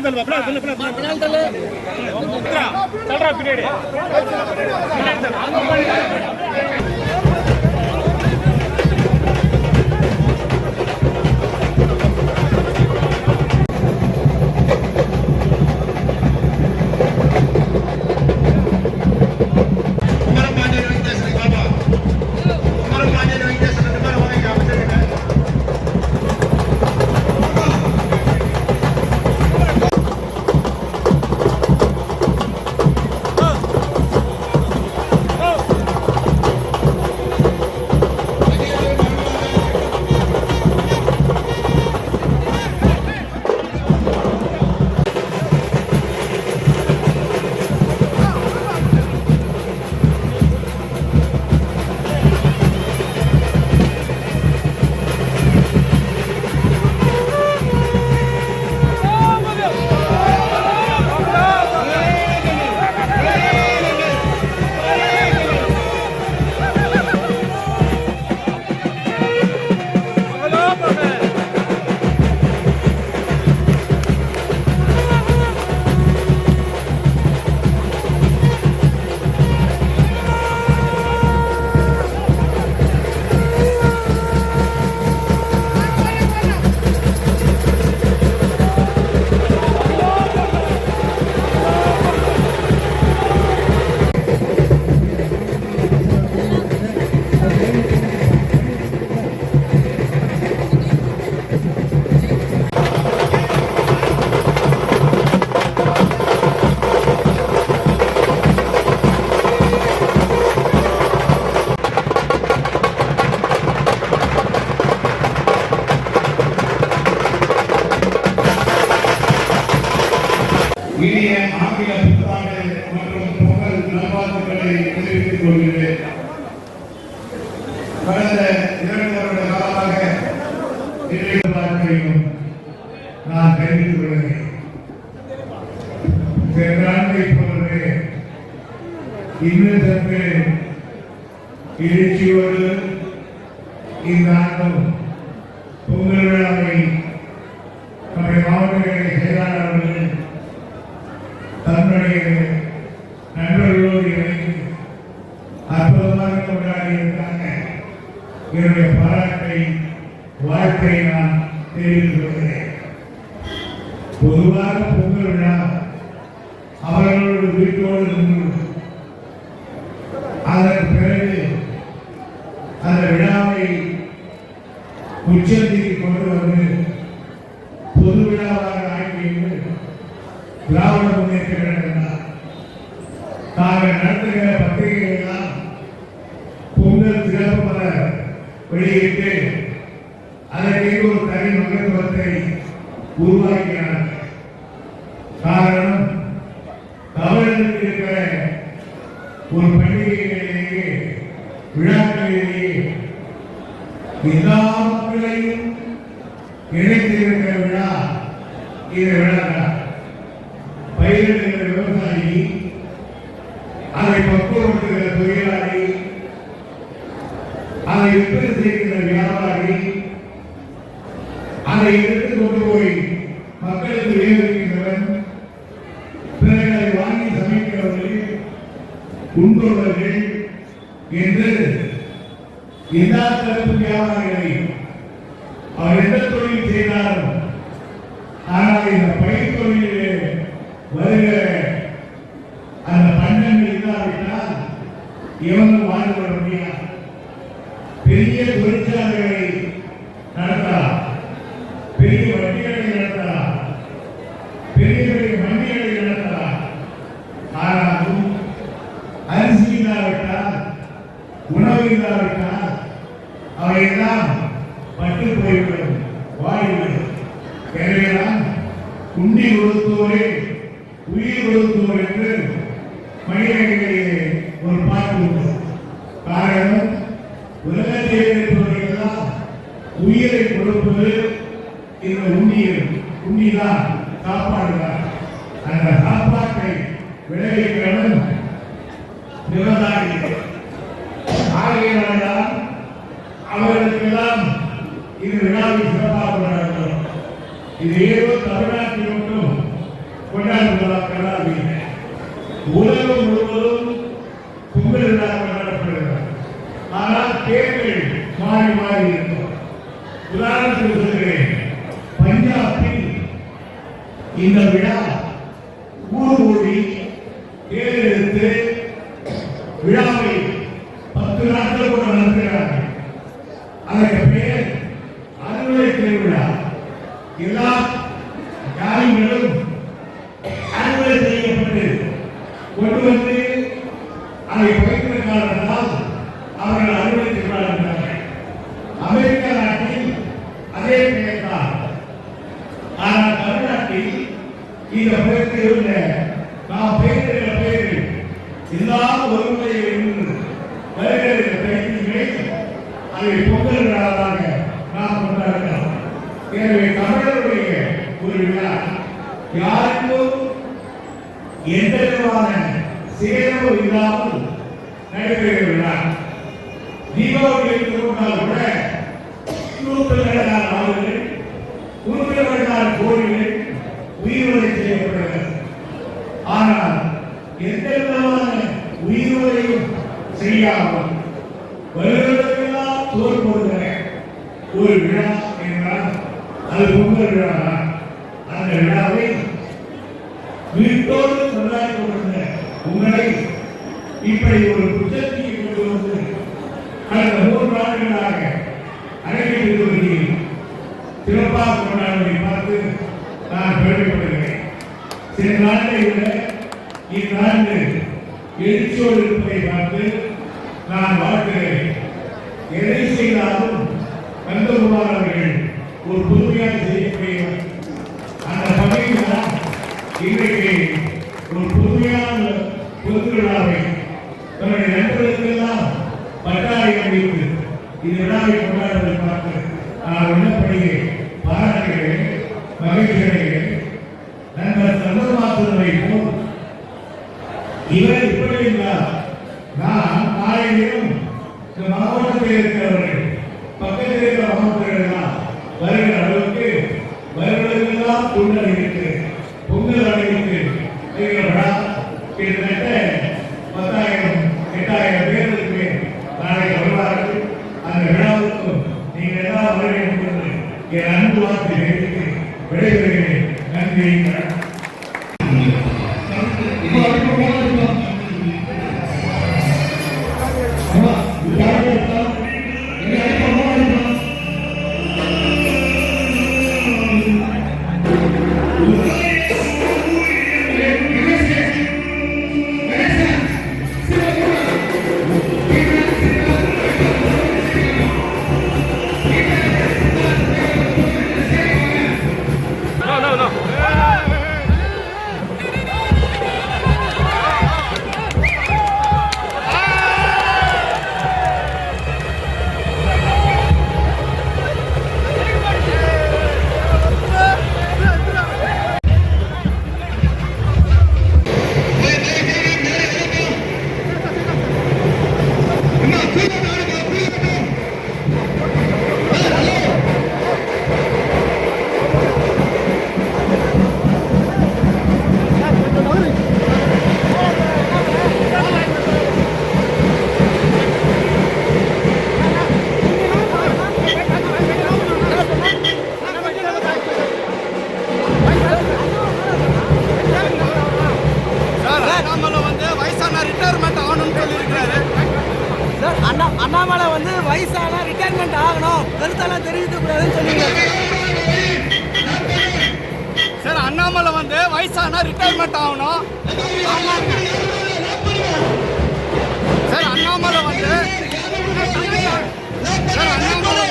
பின்னாடி தள்ளுவா பின்னாடி தள்ளு பின்னாடி தள்ளு உத்ரா, தள்ளுறா பின்னாடி பின்னாடி தள்ளு. இன்றைய வாழ்க்கையும் நான் தெரிவித்துக் கொள்கிறேன். சென்ற போலவே இன்னும் சற்று எழுச்சியோடு இந்த ஆண்டும் பொங்கல் விழாவை நம்முடைய மாவட்டங்களின் செயலாளர்கள் தன்னுடைய நண்பர்களோடு இணைந்து அற்புதமாக கொண்டாடி இருக்காங்க என்னுடைய பாராட்டை வாழ்த்தை நான் தெரிவித்துக் கொள்கிறேன் பொதுவாக பொங்கல் விழா அவர்களோடு வீட்டோடு நின்று அதன் பிறகு அந்த விழாவை உச்சத்திற்கு கொண்டு வந்து பொது விழாவாக ஆக்கியது திராவிட முன்னேற்ற கழகம் தான் நடத்துகிற பத்திரிகைகள் எல்லாம் பொங்கல் சிறப்பு வெளியிட்டு எல்லா மக்களையும் இணைத்திருக்கிற விழா இந்த விழா பயிரிடுகிற விவசாயி அதை பக்குவப்படுத்துகிற தொழிலாளி அதை விற்பனை செய்கிற வியாபாரி அதை எடுத்து கொண்டு போய் மக்களுக்கு விநியோகிக்கிறவன் பிறகு வாங்கி சமைக்கிறவர்கள் உண்பவர்கள் என்று எல்லா தரப்பு வியாபாரிகளையும் அவர் எந்த தொழில் செய்தாலும் ஆனால் இந்த பயிர் தொழிலிலே வருகிற அந்த பண்டங்கள் இல்லாவிட்டால் இவங்க வாழ்ந்து வர முடியாது. பெரிய தொழிற்சாலைகளை நடத்தலாம். பெரிய வட்டிகளை நடத்தலாம். பெரிய பெரிய மண்டிகளை நடத்தலாம். ஆனாலும் அரிசி இல்லாவிட்டால் உணவு இல்லாவிட்டால் அவையெல்லாம் பட்டு போய்விடும் வாடிவிடும் எனவேதான் உண்டி கொடுத்தோரே உயிர் கொடுத்தோர் என்று மனிதர்களிலே ஒரு பாட்டு உண்டு. காரணம் உலகத்தில் இருப்பவர்களெல்லாம் உயிரை கொடுப்பது இந்த உண்டியல் உண்ணிதான் சாப்பாடு தான் அந்த சாப்பாட்டை விளைவிக்கிறவன் விவசாயி ஆகியவர்களால் அவர்களுக்கெல்லாம் இது விழாவை சிறப்பாக கொண்டாடுகிறோம் இது ஏதோ தமிழ்நாட்டில் மட்டும் கொண்டாடுவதாக உலகம் முழுவதும் கும்பல் விழா கொண்டாடப்படுகிறது. ஆனால் தேர்தல் மாறி மாறி இருக்கும். உதாரணத்துக்கு சொல்கிறேன் பஞ்சாபில் இந்த விழா யாருக்கும் எந்த விதமான சேதமும் இல்லாமல் நடைபெறுகிற விழா தீபாவளி எடுத்துக்கொண்டால் கூட நூற்றுக்கணக்கான ஆளுகள் நூற்றுக்கணக்கான கோடிகள் உயிர்வதை செய்யப்படுகிறது. ஆனால் எந்த விதமான உயிர்வதையும் செய்யாமல் வருவதற்கெல்லாம் சோறு ஒரு விழா என்றால் அது பொங்கல் விழா அந்த விழாவை வீட்டோடு கொண்டாடி கொண்டிருந்த உங்களை இப்படி ஒரு குற்றத்திற்கு கொண்டு வந்து கடந்த மூன்று ஆண்டுகளாக அரங்கிட்டு வருகிறேன் சிறப்பாக கொண்டாடுவதை பார்த்து நான் பெருமைப்படுகிறேன். சில நாட்டை விட இந்த ஆண்டு எழுச்சியோடு இருப்பதை பார்த்து நான் வாழ்கிறேன் எதை செய்தாலும் கந்தகுமார் அவர்கள் ஒரு புதுமையாக செய்யக்கூடியவர் இன்றைக்கு ஒரு புதுமையான பொது விழாவை தன்னுடைய நண்பர்களுக்கெல்லாம் பட்டாளி அளித்து இந்த விழாவை கொண்டாடுவதை பார்த்து நான் விண்ணப்படியே பாராட்டுகிறேன் மகிழ்ச்சி நண்பர் சந்தர்மாசுரனை போல் இவர் இப்படி இருந்தார். நான் நாளை இந்த மாவட்டத்தில் இருக்கிறவர்கள் பக்கத்தில் இருக்கிற மாவட்டங்கள் எல்லாம் வருகிற அளவுக்கு வருவதற்கெல்லாம் Pongal என் அன்பு வார்த்தை No, no, வயசானா ரிட்டையர்மெண்ட் ஆகணும். கருத்தெல்லாம் தெரிவிக்கக்கூடாதுன்னு சொல்லுங்க சார் அண்ணாமலை வந்து வயசானா ரிட்டையர்மெண்ட் ஆகணும். சார் அண்ணாமலை வந்து சார் அண்ணாமலை